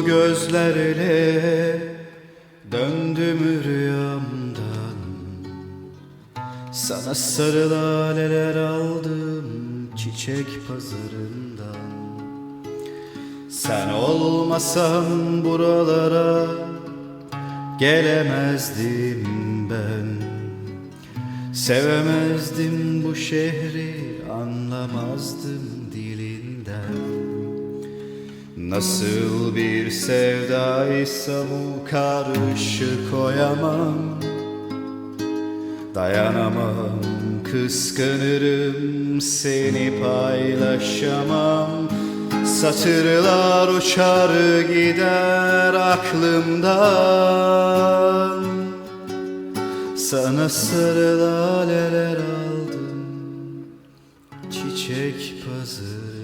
dolu gözlerle döndüm rüyamdan. Sana sarı laleler aldım çiçek pazarından. Sen olmasan buralara gelemezdim ben. Sevemezdim bu şehri anlamazdım dilinden Nasıl bir sevdaysa bu karşı koyamam. Dayanamam kıskanırım seni paylaşamam. Satırlar uçar gider aklımdan. Sana sarı laleler aldım çiçek pazarından